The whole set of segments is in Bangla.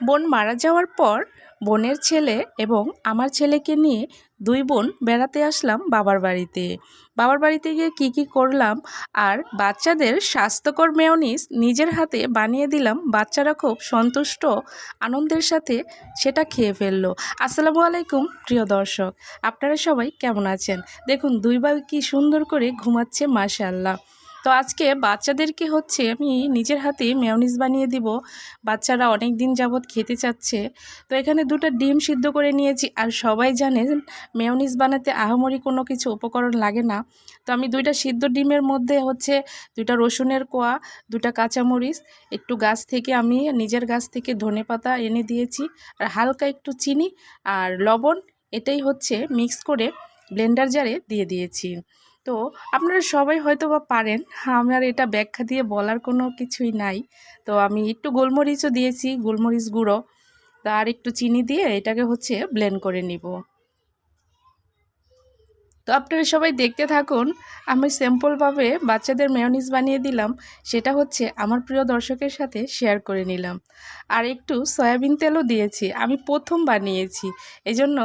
বোন মারা যাওয়ার পর বোনের ছেলে এবং আমার ছেলেকে নিয়ে দুই বোন বেড়াতে আসলাম বাবার বাড়িতে। বাবার বাড়িতে গিয়ে কি কি করলাম আর বাচ্চাদের স্বাস্থ্যকর মেয়নিস নিজের হাতে বানিয়ে দিলাম বাচ্চারা খুব সন্তুষ্ট, আনন্দের সাথে সেটা খেয়ে ফেলল। আসসালামু আলাইকুম, প্রিয় দর্শক, আপনারা সবাই কেমন আছেন? দেখুন দুই ভাই কি সুন্দর করে ঘুমাচ্ছে, মাশাআল্লাহ। তো আজকে বাচ্চাদেরকে হচ্ছে আমি নিজের হাতে মেয়নিজ বানিয়ে দিব। বাচ্চারা অনেক দিন যাবৎ খেতে চাচ্ছে। তো এখানে দুটো ডিম সিদ্ধ করে নিয়েছি আর সবাই জানেন মেয়নিজ বানাতে আহামরি কোনো কিছু উপকরণ লাগে না। তো আমি দুইটা সিদ্ধ ডিমের মধ্যে হচ্ছে দুইটা রসুনের কোয়া দুটা কাঁচামরিচ, একটু গাছ থেকে আমি নিজের গাছ থেকে ধনে পাতা এনে দিয়েছি আর হালকা একটু চিনি আর লবণ, এটাই হচ্ছে মিক্স করে ব্লেন্ডার জারে দিয়ে দিয়েছি। তো আপনারা সবাই হয়তো বা পারেন। আমার এটা ব্যাখ্যা দিয়ে বলার কোনো কিছুই নাই। তো আমি একটু গোলমরিচও দিয়েছি, গোলমরিচ গুঁড়ো। আর একটু চিনি দিয়ে এটাকে হচ্ছে ব্লেন্ড করে নিব। তো আপনারা সবাই দেখতে থাকুন, আমি সিম্পলভাবে বাচ্চাদের মেয়নিজ বানিয়ে দিলাম, সেটা হচ্ছে আমার প্রিয় দর্শকের সাথে শেয়ার করে নিলাম। আর একটু সয়াবিন তেলও দিয়েছি, আমি প্রথম বানিয়েছি এই জন্য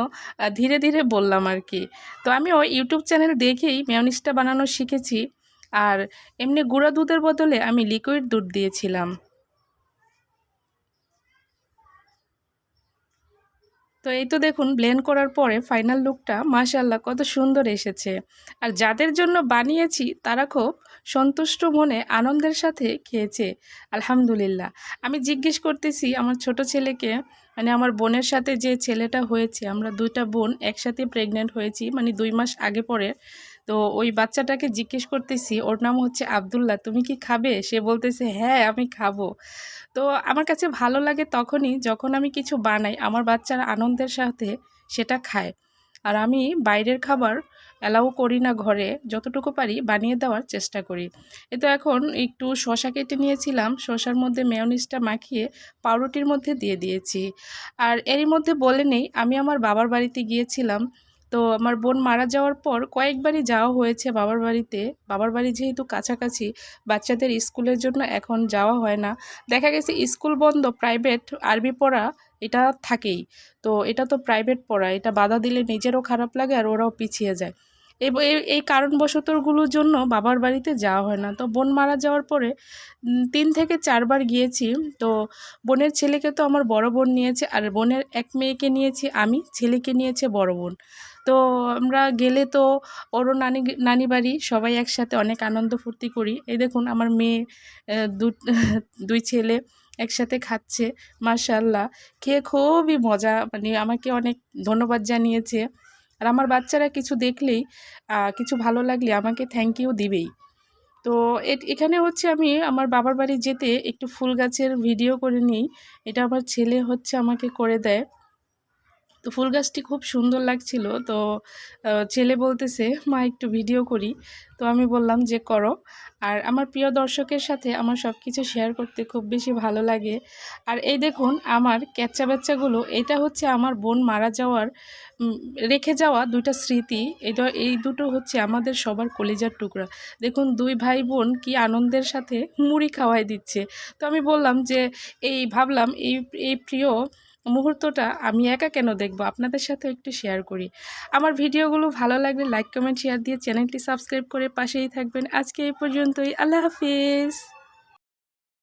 ধীরে ধীরে বললাম আর কি। তো আমি ওই ইউটিউব চ্যানেল দেখেই মেয়নিজটা বানানো শিখেছি, আর এমনি গুঁড়া দুধের বদলে আমি লিকুইড দুধ দিয়েছিলাম। তো এই তো দেখুন ব্লেন্ড করার পরে ফাইনাল লুকটা মাশাল্লাহ কত সুন্দর এসেছে। আর যাদের জন্য বানিয়েছি, তারা খুব সন্তুষ্ট মনে আনন্দের সাথে খেয়েছে, আলহামদুলিল্লাহ। আমি জিজ্ঞেস করতেছি আমার ছোট ছেলেকে মানে আমার বোনের সাথে যে ছেলেটা হয়েছে, আমরা দুইটা বোন একসাথে প্রেগনেন্ট হয়েছি মানে দুই মাস আগে পরে। তো ওই বাচ্চাটাকে জিজ্ঞেস করতেছি, ওর নাম হচ্ছে আবদুল্লাহ, তুমি কি খাবে? সে বলতেছে হ্যাঁ আমি খাব। তো আমার কাছে ভালো লাগে তখনই যখন আমি কিছু বানাই, আমার বাচ্চারা আনন্দের সাথে সেটা খায়। আর আমি বাইরের খাবার অ্যালাউ করি না ঘরে, যতটুকু পারি বানিয়ে দেওয়ার চেষ্টা করি। এ তো এখন একটু শশা কেটে নিয়েছিলাম শশার মধ্যে মেয়নিসটা মাখিয়ে পাউরুটির মধ্যে দিয়ে দিয়েছি। আর এরই মধ্যে বলে নেই, আমি আমার বাবার বাড়িতে গিয়েছিলাম, তো আমার বোন মারা যাওয়ার পর কয়েকবারই যাওয়া হয়েছে বাবার বাড়িতে। বাবার বাড়ি যেহেতু কাছাকাছি, বাচ্চাদের স্কুলের জন্য এখন যাওয়া হয় না। দেখা গেছে স্কুল বন্ধ প্রাইভেট আরবি পড়া এটা থাকেই। তো এটা তো প্রাইভেট পড়া, এটা বাধা দিলে নিজেরও খারাপ লাগে আর ওরাও পিছিয়ে যায়। এই কারণবশতগুলোর জন্য বাবার বাড়িতে যাওয়া হয় না। তো বোন মারা যাওয়ার পরে তিন থেকে চারবার গিয়েছি। তো বোনের ছেলেকে তো আমার বড় বোন নিয়েছে আর বোনের এক মেয়েকে নিয়েছি, আমি ছেলেকে নিয়েছে বড় বোন। তো আমরা গেলে তো ওরও নানি নানি বাড়ি সবাই একসাথে অনেক আনন্দ ফুর্তি করি। এই দেখুন আমার মেয়ে দুই ছেলে। একসাথে খাচ্ছে মার্শাল্লাহ খেয়ে খুবই মজা মানে আমাকে অনেক ধন্যবাদ জানিয়েছে। আর আমার বাচ্চারা কিছু দেখলেই কিছু ভালো লাগলে আমাকে থ্যাংক ইউ দিবেই। তো এখানে হচ্ছে আমি আমার বাবার বাড়ি যেতে একটু ফুল গাছের ভিডিও করে নিই। এটা আমার ছেলে হচ্ছে আমাকে করে দেয়। তো ফুল গাছটি খুব সুন্দর লাগছিল। তো ছেলে বলতেছে, মা, একটু ভিডিও করি। তো আমি বললাম যে, করো। আর আমার প্রিয় দর্শকের সাথে আমার সব কিছু শেয়ার করতে খুব বেশি ভালো লাগে। আর এই দেখুন, আমার ক্যাচ্চা বাচ্চাগুলো এটা হচ্ছে আমার বোন মারা যাওয়ার রেখে যাওয়া দুইটা স্মৃতি। এটা, এই দুটো হচ্ছে আমাদের সবার কলিজার টুকরা। দেখুন, দুই ভাই বোন কি আনন্দের সাথে মুড়ি খাওয়াই দিচ্ছে। তো আমি বললাম যে, এই ভাবলাম, এই এই প্রিয় মুহূর্তটা আমি একা কেন দেখব? আপনাদের সাথে একটু শেয়ার করি। আমার ভিডিওগুলো ভালো লাগলে লাইক কমেন্ট শেয়ার দিয়ে চ্যানেলটি সাবস্ক্রাইব করে পাশেই থাকবেন। আজকে এই পর্যন্তই। আল্লাহ হাফিজ।